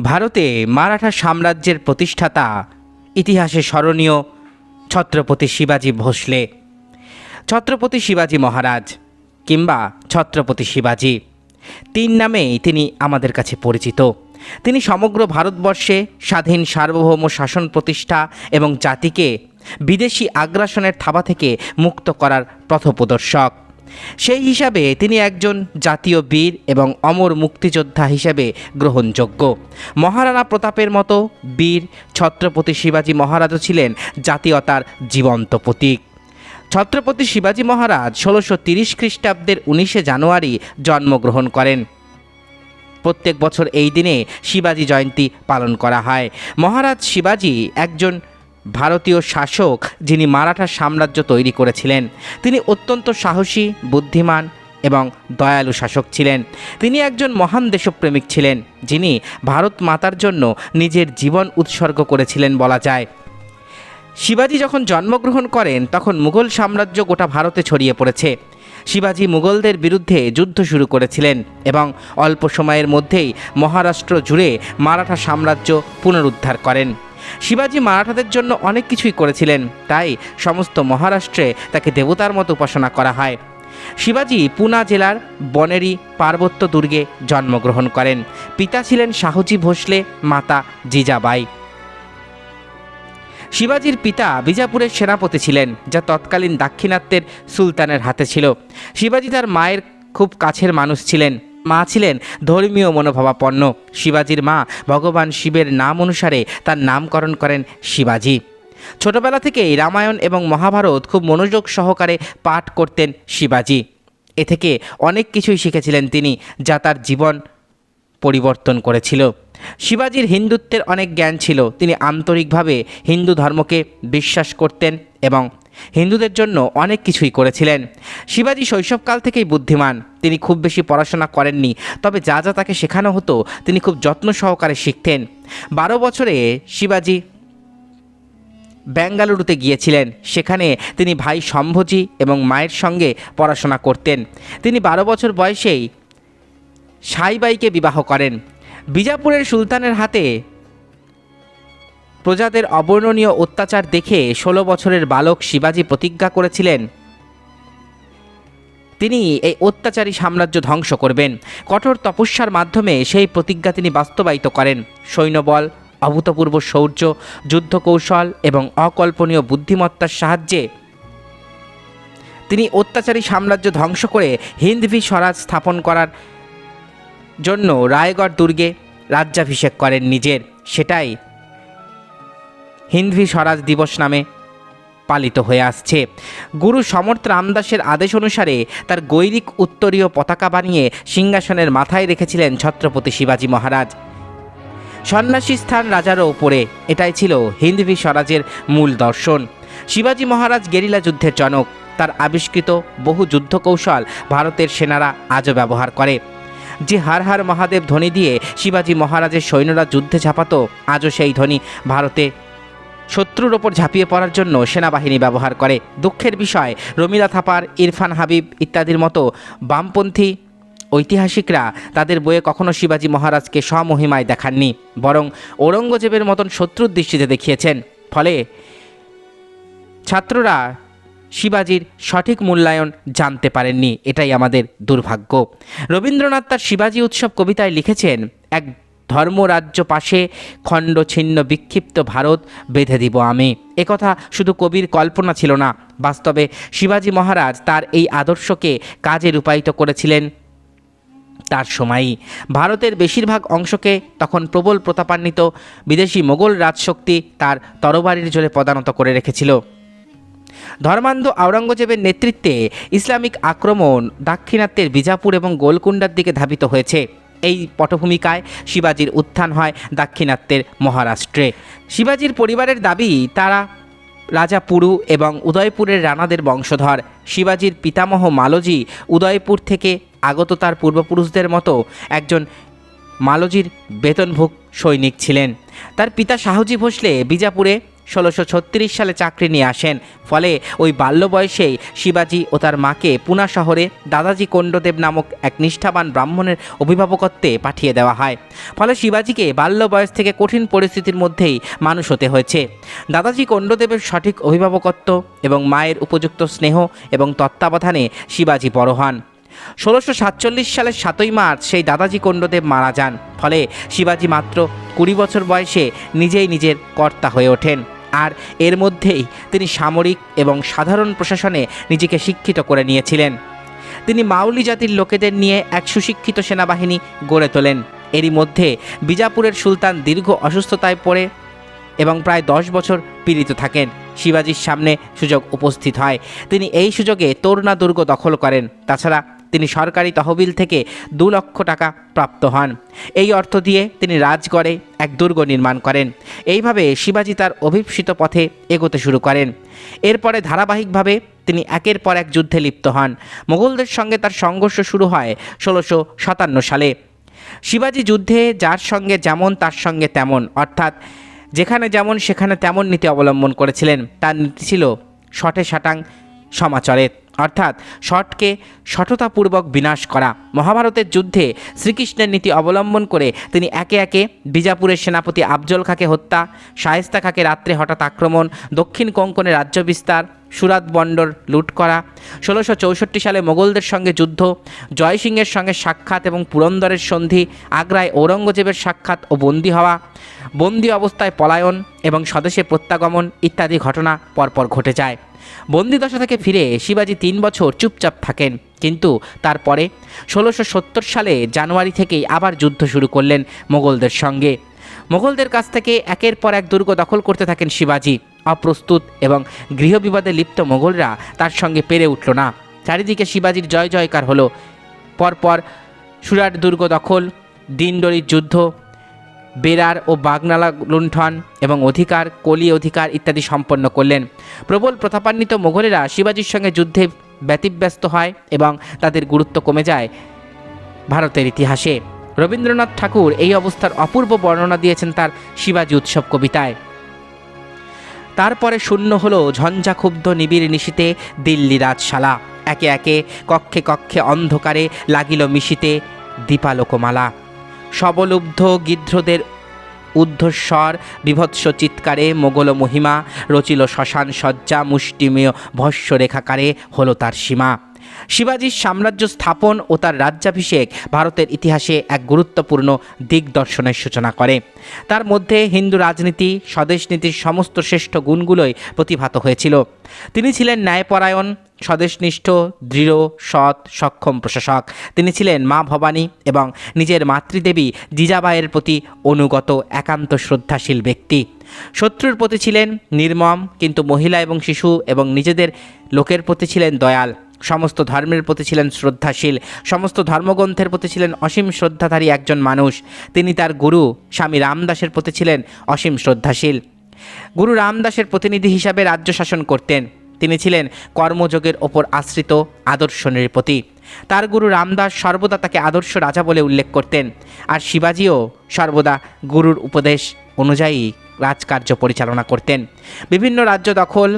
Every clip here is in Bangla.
ভারতে মারাঠা সাম্রাজ্যের প্রতিষ্ঠাতা, ইতিহাসে স্মরণীয় ছত্রপতি শিবাজী ভোসলে, ছত্রপতি শিবাজী মহারাজ কিংবা ছত্রপতি শিবাজী। তিন নামেই তিনি আমাদের কাছে পরিচিত। তিনি সমগ্র ভারতবর্ষে স্বাধীন সার্বভৌম শাসন প্রতিষ্ঠা এবং জাতিকে বিদেশি আগ্রাসনের থাবা থেকে মুক্ত করার পথপ্রদর্শক। সেই হিসাবে তিনি একজন জাতীয় বীর এবং অমর মুক্তিযোদ্ধা হিসেবে গ্রহণযোগ্য। মহারানা প্রতাপের মতো বীর ছত্রপতি শিবাজী মহারাজও ছিলেন জাতীয়তার জীবন্ত প্রতীক। ছত্রপতি শিবাজী মহারাজ ষোলোশো তিরিশ খ্রিস্টাব্দের উনিশে জানুয়ারি জন্মগ্রহণ করেন। প্রত্যেক বছর এই দিনে শিবাজী জয়ন্তী পালন করা হয়। মহারাজ শিবাজী একজন ভারতীয় শাসক যিনি মারাঠা সাম্রাজ্য তৈরি করেছিলেন, তিনি অত্যন্ত সাহসী, বুদ্ধিমান এবং দয়ালু শাসক ছিলেন। তিনি একজন মহান দেশপ্রেমিক ছিলেন, যিনি ভারত মাতার জন্য নিজের জীবন উৎসর্গ করেছিলেন বলা যায়। শিবাজী যখন জন্মগ্রহণ করেন, তখন মুঘল সাম্রাজ্য গোটা ভারতে ছড়িয়ে পড়েছে। শিবাজী মুঘলদের বিরুদ্ধে যুদ্ধ শুরু করেছিলেন এবং অল্প সময়ের মধ্যেই মহারাষ্ট্র জুড়ে মারাঠা সাম্রাজ্য পুনরুদ্ধার করেন। শিবাজী মারাঠাদের জন্য অনেক কিছুই করেছিলেন। তাই সমস্ত মহারাষ্ট্রে তাকে দেবতার মতো উপাসনা করা হয়। শিবাজী পুনা জেলার বনেরি পার্বত্য দুর্গে জন্মগ্রহণ করেন। পিতা ছিলেন শাহজি ভোসলে, মাতা জিজাবাই। শিবাজির পিতা বিজাপুরের সেনাপতি ছিলেন, যা তৎকালীন দাক্ষিণাত্যের সুলতানের হাতে ছিল। শিবাজি তার মায়ের খুব কাছের মানুষ ছিলেন। মা ছিলেন ধর্মীয় মনোভাবাপন্ন। শিবাজির মা ভগবান শিবের নাম অনুসারে তার নামকরণ করেন শিবাজি। ছোটবেলা থেকেই রামায়ণ এবং মহাভারত খুব মনোযোগ সহকারে পাঠ করতেন শিবাজি। এ থেকে অনেক কিছুই শিখেছিলেন তিনি, যা তার জীবন পরিবর্তন করেছিল। শিবাজির হিন্দুত্বের অনেক জ্ঞান ছিল। তিনি আন্তরিকভাবে হিন্দু ধর্মকে বিশ্বাস করতেন এবং হিন্দুদের জন্য অনেক কিছুই করেছিলেন। শিবাজি শৈশবকাল থেকেই বুদ্ধিমান। তিনি খুব বেশি পড়াশোনা করেননি, তবে যা যা তাকে শেখানো হতো, তিনি খুব যত্ন সহকারে শিখতেন। বারো বছরে শিবাজি বেঙ্গালুরুতে গিয়েছিলেন। সেখানে তিনি ভাই সম্ভজি এবং মায়ের সঙ্গে পড়াশোনা করতেন। তিনি বারো বছর বয়সেই সাইবাইকে বিবাহ করেন। বিজাপুরের সুলতানের হাতে প্রজাদের অবর্ণনীয় অত্যাচার দেখে ষোলো বছরের বালক শিবাজি প্রতিজ্ঞা করেছিলেন। তিনি এই অত্যাচারী সাম্রাজ্য ধ্বংস করবেন। কঠোর তপস্যার মাধ্যমে সেই প্রতিজ্ঞা তিনি বাস্তবায়িত করেন। সৈন্যবল, অভূতপূর্ব শৌর্য যুদ্ধ কৌশল এবং অকল্পনীয় বুদ্ধিমত্তার সাহায্যে তিনি অত্যাচারী সাম্রাজ্য ধ্বংস করে হিন্দভি স্বরাজ স্থাপন করার জন্য রায়গড় দুর্গে রাজ্যাভিষেক করেন নিজের। সেটাই হিন্দভি স্বরাজ দিবস নামে পালিত হয়ে আসছে। গুরু সমর্থ রামদাসের আদেশ অনুসারে তার গৈরিক উত্তরীয় পতাকা বানিয়ে সিংহাসনের মাথায় রেখেছিলেন ছত্রপতি শিবাজী মহারাজ। সন্ন্যাসী স্থান রাজারও ওপরে এটাই ছিল হিন্দভি স্বরাজের মূল দর্শন। শিবাজী মহারাজ গেরিলা যুদ্ধের জনক, তার আবিষ্কৃত বহু যুদ্ধ কৌশল ভারতের সেনারা আজও ব্যবহার করে। যে হার হার মহাদেব ধ্বনি দিয়ে শিবাজী মহারাজের সৈন্যরা যুদ্ধে ঝাঁপাতো, আজও সেই ধ্বনি ভারতে শত্রুর ওপর ঝাঁপিয়ে পড়ার জন্য সেনাবাহিনী ব্যবহার করে। দুঃখের বিষয়, রমিলা থাপার, ইরফান হাবিব ইত্যাদির মতো বামপন্থী ঐতিহাসিকরা তাদের বইয়ে কখনো শিবাজী মহারাজকে স্বমহিমায় দেখাননি, বরং ঔরঙ্গজেবের মতন শত্রুর দৃষ্টিতে দেখিয়েছেন। ফলে ছাত্ররা শিবাজির সঠিক মূল্যায়ন জানতে পারেননি, এটাই আমাদের দুর্ভাগ্য। রবীন্দ্রনাথ তার শিবাজি উৎসব কবিতায় লিখেছেন, এক ধর্মরাজ্য পাশে খণ্ড ছিন্ন বিক্ষিপ্ত ভারত বেঁধে দিব আমি। একথা শুধু কবির কল্পনা ছিল না, বাস্তবে শিবাজি মহারাজ তার এই আদর্শকে কাজে রূপায়িত করেছিলেন তার সময়ই। ভারতের বেশিরভাগ অংশকে তখন প্রবল প্রতাপান্বিত বিদেশি মোগল রাজশক্তি তার তরবারির জোরে পদানত করে রেখেছিল। ধর্মান্ধ আওরঙ্গজেবের নেতৃত্বে ইসলামিক আক্রমণ দাক্ষিণাত্যের বিজাপুর এবং গোলকুন্ডার দিকে ধাবিত হয়েছে। এই পটভূমিকায় শিবাজির উত্থান হয় দাক্ষিণাত্যের মহারাষ্ট্রে। শিবাজির পরিবারের দাবি, তারা রাজা পুরু এবং উদয়পুরের রানাদের বংশধর। শিবাজির পিতামহ মালজি উদয়পুর থেকে আগত তার পূর্বপুরুষদের মতো একজন মালজির বেতনভোগ সৈনিক ছিলেন। তার পিতা শাহজি ভোসলে বিজাপুরে ষোলোশো সালে চাকরি নিয়ে আসেন। ফলে ওই বাল্য বয়সেই শিবাজি ও তার মাকে পুনা শহরে দাদাজি কোণ্ডদেব নামক এক নিষ্ঠাবান ব্রাহ্মণের অভিভাবকত্বে পাঠিয়ে দেওয়া হয়। ফলে শিবাজিকে বাল্য বয়স থেকে কঠিন পরিস্থিতির মধ্যেই মানুষ হতে হয়েছে। দাদাজি কোণ্ডদেবের সঠিক অভিভাবকত্ব এবং মায়ের উপযুক্ত স্নেহ এবং তত্ত্বাবধানে শিবাজি বড় হন। ষোলোশো সাতচল্লিশ সালের সাতই মার্চ সেই দাদাজি কোণ্ডদেব মারা যান। ফলে শিবাজি মাত্র কুড়ি বছর বয়সে নিজেই নিজের কর্তা হয়ে ওঠেন। আর এর মধ্যেই তিনি সামরিক এবং সাধারণ প্রশাসনে নিজেকে শিক্ষিত করে নিয়েছিলেন। তিনি মাউলি জাতির লোকেদের নিয়ে এক সুশিক্ষিত সেনাবাহিনী গড়ে তোলেন। এরই মধ্যে বিজাপুরের সুলতান দীর্ঘ অসুস্থতায় পড়ে এবং প্রায় দশ বছর পীড়িত থাকেন। শিবাজির সামনে সুযোগ উপস্থিত হয়। তিনি এই সুযোগে তোরনা দুর্গ দখল করেন। তাছাড়া তিনি সরকারি তহবিল থেকে দু লক্ষ টাকা প্রাপ্ত হন। এই অর্থ দিয়ে তিনি রাজগড়ে এক দুর্গ নির্মাণ করেন। এইভাবে শিবাজি তার অভিপ্সিত পথে এগোতে শুরু করেন। এরপরে ধারাবাহিকভাবে তিনি একের পর এক যুদ্ধে লিপ্ত হন। মোগলদের সঙ্গে তার সংঘর্ষ শুরু হয় ষোলোশো সাতান্ন সালে। শিবাজি যুদ্ধে যার সঙ্গে যেমন তার সঙ্গে তেমন, অর্থাৎ যেখানে যেমন সেখানে তেমন নীতি অবলম্বন করেছিলেন। তার নীতি ছিল শটে শাটাং সমাচরে অর্থাৎ শটকে সঠতাপূর্বক বিনাশ করা। মহাভারতের যুদ্ধে শ্রীকৃষ্ণের নীতি অবলম্বন করে তিনি একে একে বিজাপুরের সেনাপতি আফজল খাকে হত্যা, শায়েস্তা খাকে রাত্রে হঠাৎ আক্রমণ, দক্ষিণ কোঙ্কণে রাজ্য বিস্তার, সুরাত বন্দর লুট করা। ষোলোশো চৌষট্টি সালে মোগলদের সঙ্গে যুদ্ধ, জয়সিংহের সঙ্গে সাক্ষাৎ এবং পুরন্দরের সন্ধি, আগ্রায় ঔরঙ্গজেবের সাক্ষাৎ ও বন্দী হওয়া, বন্দি অবস্থায় পলায়ন এবং স্বদেশে প্রত্যাগমন ইত্যাদি ঘটনা পরপর ঘটে যায়। বন্দিদশা থেকে ফিরে শিবাজি তিন বছর চুপচাপ থাকেন। কিন্তু তারপরে ষোলোশো সালে জানুয়ারি থেকেই আবার যুদ্ধ শুরু করলেন মোগলদের সঙ্গে। মোগলদের কাছ থেকে একের পর এক দুর্গ দখল করতে থাকেন শিবাজি। অপ্রস্তুত এবং গৃহবিবাদে লিপ্ত মোগলরা তার সঙ্গে পেরে উঠল না। চারিদিকে শিবাজির জয় জয়কার হলো। পরপর সুরাট দুর্গ দখল দিনডরির যুদ্ধ বেরার ও বাগনালা লুণ্ঠন এবং অধিকার, কলি অধিকার ইত্যাদি সম্পন্ন করলেন। প্রবল প্রতাপান্বিত মোগলেরা শিবাজির সঙ্গে যুদ্ধে ব্যতিব্যস্ত হয় এবং তাদের গুরুত্ব কমে যায় ভারতের ইতিহাসে। রবীন্দ্রনাথ ঠাকুর এই অবস্থার অপূর্ব বর্ণনা দিয়েছেন তার শিবাজি উৎসব কবিতায়। তারপরে শূন্য হলো ঝঞ্ঝাক্ষুব্ধ নিবিড় নিশিতে দিল্লি রাজশালা। একে একে কক্ষে কক্ষে অন্ধকারে লাগিল মিশিতে দীপালোকমালা। সবলুব্ধ গিদ্রদের উদ্ধস্বর বিভৎস চিৎকারে মোগল মহিমা, রচিল শ্মশান সজ্জা মুষ্টিমেয় ভস্য রেখাকারে হলো তার সীমা। শিবাজির সাম্রাজ্য স্থাপন ও তার রাজ্যাভিষেক ভারতের ইতিহাসে এক গুরুত্বপূর্ণ দিগদর্শনের সূচনা করে। তার মধ্যে হিন্দু রাজনীতি, স্বদেশ নীতির সমস্ত শ্রেষ্ঠ গুণগুলোই প্রতিভাত হয়েছিল। তিনি ছিলেন ন্যায়পরায়ণ স্বদেশনিষ্ঠ, দৃঢ়, সৎ, সক্ষম প্রশাসক। তিনি ছিলেন মা ভবানী এবং নিজের মাতৃদেবী জিজাবাইয়ের প্রতি অনুগত, একান্ত শ্রদ্ধাশীল ব্যক্তি। শত্রুর প্রতি ছিলেন নির্মম, কিন্তু মহিলা এবং শিশু এবং নিজেদের লোকের প্রতি ছিলেন দয়াল। সমস্ত ধর্মের প্রতি ছিলেন শ্রদ্ধাশীল। সমস্ত ধর্মগ্রন্থের প্রতি ছিলেন অসীম শ্রদ্ধাধারী একজন মানুষ। তিনি তার গুরু, স্বামী রামদাসের প্রতি ছিলেন অসীম শ্রদ্ধাশীল। গুরু রামদাসের প্রতিনিধি হিসাবে রাজ্য শাসন করতেন। তিনি ছিলেন কর্মযোগের ওপর আশ্রিত আদর্শ নৃপতি তার গুরু রামদাস সর্বদা তাকে আদর্শ রাজা বলে উল্লেখ করতেন। আর শিবাজিও সর্বদা গুরুর উপদেশ অনুযায়ী রাজকার্য পরিচালনা করতেন। বিভিন্ন রাজ্য দখল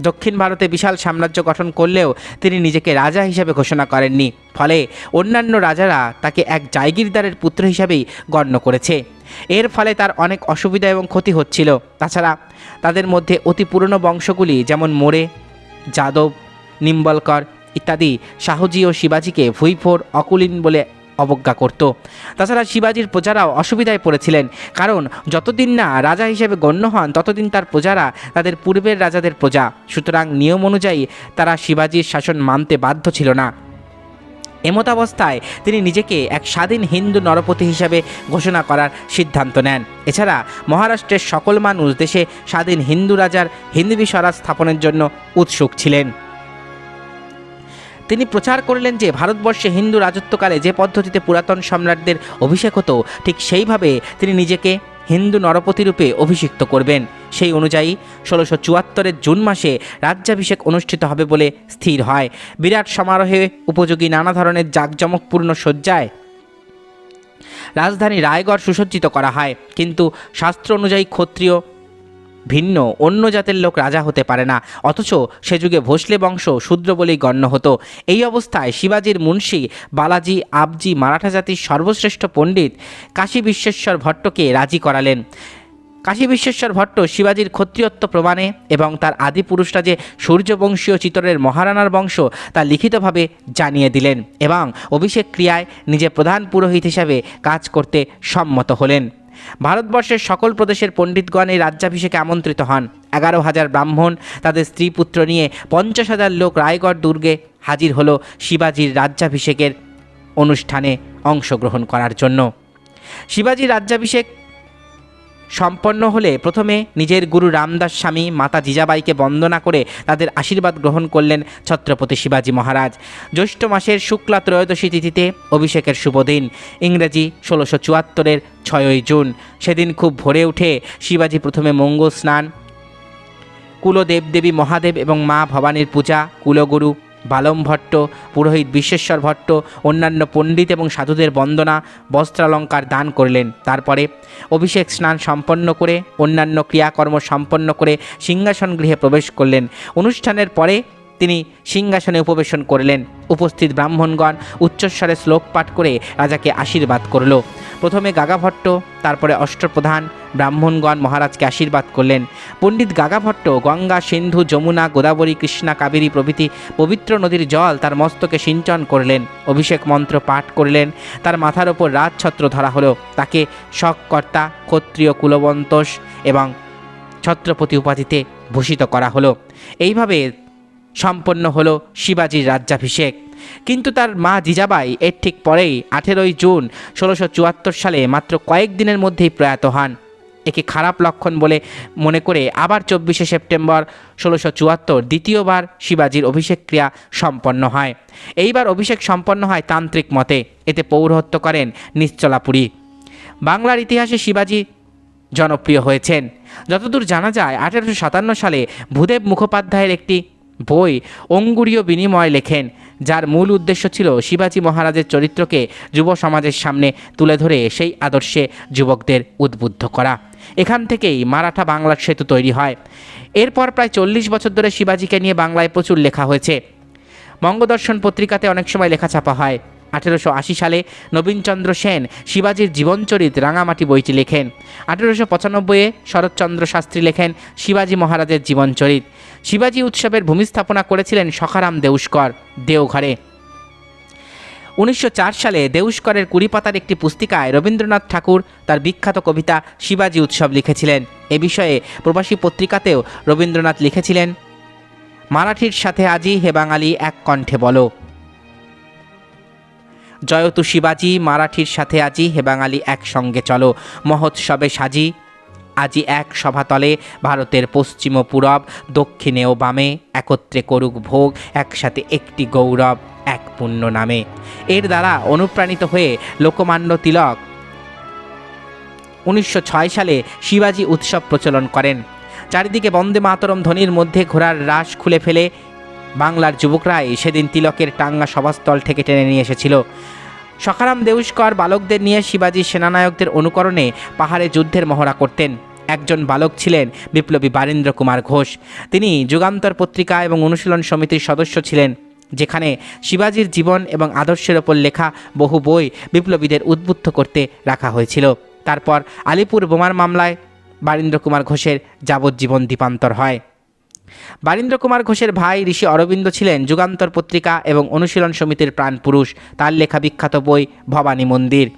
দক্ষিণ ভারতে বিশাল সাম্রাজ্য গঠন করলেও তিনি নিজেকে রাজা হিসাবে ঘোষণা করেননি। ফলে অন্যান্য রাজারা তাকে এক জায়গিরদারের পুত্র হিসাবেই গণ্য করেছে। এর ফলে তার অনেক অসুবিধা এবং ক্ষতি হচ্ছিল। তাছাড়া তাদের মধ্যে অতি পুরনো বংশগুলি যেমন মোরে, যাদব, নিম্বলকর ইত্যাদি শাহজি ও শিবাজিকে ভুইফোর অকুলীন বলে অবজ্ঞা করত। তাছাড়া শিবাজির প্রজারাও অসুবিধায় পড়েছিলেন, কারণ যতদিন না রাজা হিসেবে গণ্য হন, ততদিন তার প্রজারা তাদের পূর্বের রাজাদের প্রজা। সুতরাং নিয়ম অনুযায়ী তারা শিবাজির শাসন মানতে বাধ্য ছিল না। এমতাবস্থায় তিনি নিজেকে এক স্বাধীন হিন্দু নরপতি হিসাবে ঘোষণা করার সিদ্ধান্ত নেন। এছাড়া মহারাষ্ট্রের সকল মানুষ দেশে স্বাধীন হিন্দু রাজার হিন্দু স্বরাজ স্থাপনের জন্য উৎসুক ছিলেন। তিনি প্রচার করলেন যে ভারতবর্ষে হিন্দু রাজত্বকালে যে পদ্ধতিতে পুরাতন সম্রাটদের অভিষেক হতো, ঠিক সেইভাবে তিনি নিজেকে হিন্দু নরপতি রূপে অভিষিক্ত করবেন। সেই অনুযায়ী ষোলোশো চুয়াত্তরের জুন মাসে রাজ্যাভিষেক অনুষ্ঠিত হবে বলে স্থির হয়। বিরাট সমারোহে উপযোগী নানা ধরনের জাঁকজমকপূর্ণ শয্যায় রাজধানী রায়গড় সুসজ্জিত করা হয়। কিন্তু শাস্ত্র অনুযায়ী ক্ষত্রিয় ভিন্ন, অন্য জাতের লোক রাজা হতে পারে না। অথচ সে যুগে ভোসলে বংশ শূদ্র বলেই গণ্য হতো। এই অবস্থায় শিবাজির মুন্সি বালাজি আবজি মারাঠা জাতির সর্বশ্রেষ্ঠ পণ্ডিত কাশী বিশ্বেশ্বর ভট্টকে রাজি করালেন। কাশী বিশ্বেশ্বর ভট্ট শিবাজির ক্ষত্রিয়ত্ব প্রমাণে এবং তার আদিপুরুষরা যে সূর্যবংশীয় চিতরের মহারানার বংশ তা লিখিতভাবে জানিয়ে দিলেন এবং অভিষেক ক্রিয়ায় নিজে প্রধান পুরোহিত হিসাবে কাজ করতে সম্মত হলেন। ভারতবর্ষের সকল প্রদেশের পণ্ডিতগণ এই রাজ্যাভিষেকে আমন্ত্রিত হন। এগারো হাজার ব্রাহ্মণ তাদের স্ত্রী পুত্র নিয়ে পঞ্চাশ হাজার লোক রায়গড় দুর্গে হাজির হল শিবাজির রাজ্যাভিষেকের অনুষ্ঠানে অংশগ্রহণ করার জন্য। শিবাজির রাজ্যাভিষেক সম্পন্ন হলে প্রথমে নিজের গুরু রামদাস স্বামী মাতা জিজাবাইকে বন্দনা করে তাদের আশীর্বাদ গ্রহণ করলেন ছত্রপতি শিবাজী মহারাজ। জ্যৈষ্ঠ মাসের শুক্লা ত্রয়োদশী তিথিতে অভিষেকের শুভ দিন, ইংরেজি ষোলোশো চুয়াত্তরের ছয়ই জুন। সেদিন খুব ভোরে উঠে শিবাজী প্রথমে মঙ্গল স্নান, কুলদেবদেবী মহাদেব এবং মা ভবানীর পূজা, কুলগুরু বালম ভট্ট, পুরোহিত বিশ্বেশ্বর ভট্ট, অন্যান্য পণ্ডিত এবং সাধুদের বন্দনা বস্ত্রালঙ্কার দান করলেন। তারপরে অভিষেক স্নান সম্পন্ন করে, অন্যান্য ক্রিয়াকর্ম সম্পন্ন করে সিংহাসন গৃহে প্রবেশ করলেন। অনুষ্ঠানের পরে তিনি সিংহাসনে উপবেশন করলেন। উপস্থিত ব্রাহ্মণগণ উচ্চস্বরে শ্লোক পাঠ করে রাজাকে আশীর্বাদ করল। প্রথমে গাগাভট্ট, তারপরে অষ্টপ্রধান ব্রাহ্মণগণ মহারাজকে আশীর্বাদ করলেন। পণ্ডিত গাগাভট্ট গঙ্গা, সিন্ধু, যমুনা, গোদাবরী, কৃষ্ণা, কাবেরী প্রভৃতি পবিত্র নদীর জল তার মস্তকে সিঞ্চন করলেন। অভিষেক মন্ত্র পাঠ করলেন। তার মাথার ওপর রাজছত্র ধরা হলো। তাকে শককর্তা ক্ষত্রিয়, কুলবন্তোষ এবং ছত্রপতি উপাধিতে ভূষিত করা হলো। এইভাবে সম্পন্ন হলো শিবাজির রাজ্যাভিষেক। কিন্তু তার মা জিজাবাই এর ঠিক পরেই আঠেরোই জুন ষোলোশো চুয়াত্তর সালে মাত্র কয়েকদিনের মধ্যেই প্রয়াত হন। একে খারাপ লক্ষণ বলে মনে করে আবার চব্বিশে সেপ্টেম্বর ষোলোশো চুয়াত্তর দ্বিতীয়বার শিবাজির অভিষেক ক্রিয়া সম্পন্ন হয়। এইবার অভিষেক সম্পন্ন হয় তান্ত্রিক মতে। এতে পৌরহত্য করেন নিশ্চলাপুরী। বাংলার ইতিহাসে শিবাজি জনপ্রিয় হয়েছেন। যতদূর জানা যায়, আঠেরোশো সাতান্ন সালে ভূদেব মুখোপাধ্যায়ের একটি বই অঙ্গুরীয় বিনিময় লেখেন, যার মূল উদ্দেশ্য ছিল শিবাজী মহারাজের চরিত্রকে যুব সমাজের সামনে তুলে ধরে সেই আদর্শে যুবকদের উদ্বুদ্ধ করা। এখান থেকেই মারাঠা বাংলার সেতু তৈরি হয়। এরপর প্রায় চল্লিশ বছর ধরে শিবাজীকে নিয়ে বাংলায় প্রচুর লেখা হয়েছে। বঙ্গদর্শন পত্রিকাতে অনেক সময় লেখা ছাপা হয়। আঠেরোশো আশি সালে নবীনচন্দ্র সেন শিবাজির জীবনচরিত রাঙামাটি বইটি লেখেন। আঠেরোশো পঁচানব্বইয়ে শরৎচন্দ্র শাস্ত্রী লেখেন শিবাজী মহারাজের জীবনচরিত। শিবাজী উৎসবের ভূমিস্থাপনা করেছিলেন সখারাম দেউস্কর দেওঘরে। উনিশশো চার সালে দেউস্করের কুড়ি পাতার একটি পুস্তিকায় রবীন্দ্রনাথ ঠাকুর তার বিখ্যাত কবিতা শিবাজী উৎসব লিখেছিলেন। এ বিষয়ে প্রবাসী পত্রিকাতেও রবীন্দ্রনাথ লিখেছিলেন, মারাঠির সাথে আজি হে বাঙালি এক কণ্ঠে বলো। জয়তু শিবাজি, মারাঠির সাথে আজি হেবাঙালি একসঙ্গে চলো। মহোৎসবে সাজি, আজি এক সভাতলে ভারতের পশ্চিম ও পূরব, দক্ষিণে ও বামে, একত্রে করুক ভোগ, একসাথে একটি গৌরব, এক পুণ্য নামে। এর দ্বারা অনুপ্রাণিত হয়ে লোকমান্য তিলক উনিশশো ছয় সালে শিবাজি উৎসব প্রচলন করেন। চারিদিকে বন্দে মাতরম ধ্বনির মধ্যে ঘোড়ার রাস খুলে ফেলে বাংলার যুবকরাই সেদিন তিলকের টাঙ্গা সভাস্থল থেকে টেনে নিয়ে এসেছিল। সখারাম দেউস্কর বালকদের নিয়ে শিবাজি সেনানায়কদের অনুকরণে পাহাড়ে যুদ্ধের মহড়া করতেন। একজন বালক ছিলেন বিপ্লবী বারীন্দ্র কুমার ঘোষ। তিনি যুগান্তর পত্রিকা এবং অনুশীলন সমিতির সদস্য ছিলেন, যেখানে শিবাজির জীবন এবং আদর্শের ওপর লেখা বহু বই বিপ্লবীদের উদ্বুদ্ধ করতে রাখা হয়েছিল। তারপর আলিপুর বোমার মামলায় বারীন্দ্র কুমার ঘোষের যাবজ্জীবন দীপান্তর হয়। বারীন্দ্র কুমার ঘোষের ভাই ঋষি অরবিন্দ ছিলেন যুগান্তর পত্রিকা এবং অনুশীলন সমিতির প্রাণপুরুষ তার লেখা বিখ্যাত বই ভবানী মন্দির।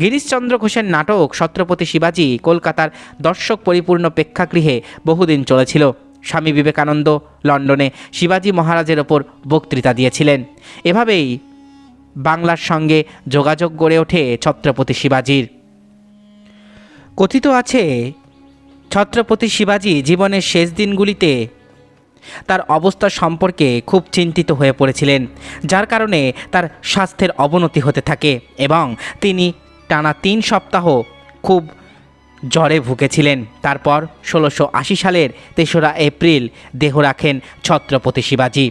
গিরিশচন্দ্র ঘোষের নাটক ছত্রপতি শিবাজী কলকাতার দর্শক পরিপূর্ণ প্রেক্ষাগৃহে বহুদিন চলেছিল। স্বামী বিবেকানন্দ লন্ডনে শিবাজী মহারাজের ওপর বক্তৃতা দিয়েছিলেন। এভাবেই বাংলার সঙ্গে যোগাযোগ গড়ে ওঠে ছত্রপতি শিবাজীর। কথিত আছে, ছত্রপতি শিবাজী জীবনের শেষ দিনগুলিতে তার অবস্থা সম্পর্কে খুব চিন্তিত হয়ে পড়েছিলেন, যার কারণে তার স্বাস্থ্যের অবনতি হতে থাকে এবং তিনি টানা তিন সপ্তাহ খুব জ্বরে ভুগেছিলেন। তারপর ষোলোশো আশি সালের তেসরা এপ্রিল দেহ রাখেন ছত্রপতি শিবাজী।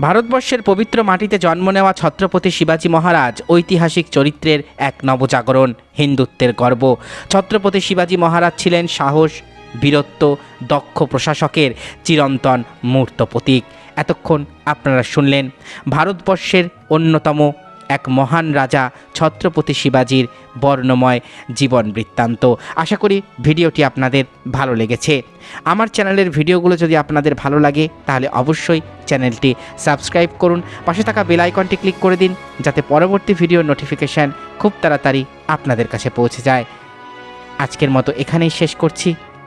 ভারতবর্ষের পবিত্র মাটিতে জন্ম নেওয়া ছত্রপতি শিবাজী মহারাজ ঐতিহাসিক চরিত্রের এক নবজাগরণ, হিন্দুত্বের গর্ব। ছত্রপতি শিবাজী মহারাজ ছিলেন সাহস বীরত্ব দক্ষ প্রশাসকের চিরন্তন মূর্ত প্রতীক। এতক্ষণ আপনারা শুনলেন ভারতবর্ষের অন্যতম এক মহান রাজা ছত্রপতি শিবাজির বর্ণময় জীবন বৃত্তান্ত। আশা করি ভিডিওটি আপনাদের ভালো লেগেছে। আমার চ্যানেলের ভিডিওগুলো যদি আপনাদের ভালো লাগে, তাহলে অবশ্যই চ্যানেলটি সাবস্ক্রাইব করুন। পাশে থাকা বেল আইকনটি ক্লিক করে দিন, যাতে পরবর্তী ভিডিও নোটিফিকেশান খুব তাড়াতাড়ি আপনাদের কাছে পৌঁছে যায়। আজকের মতো এখানেই শেষ করছি।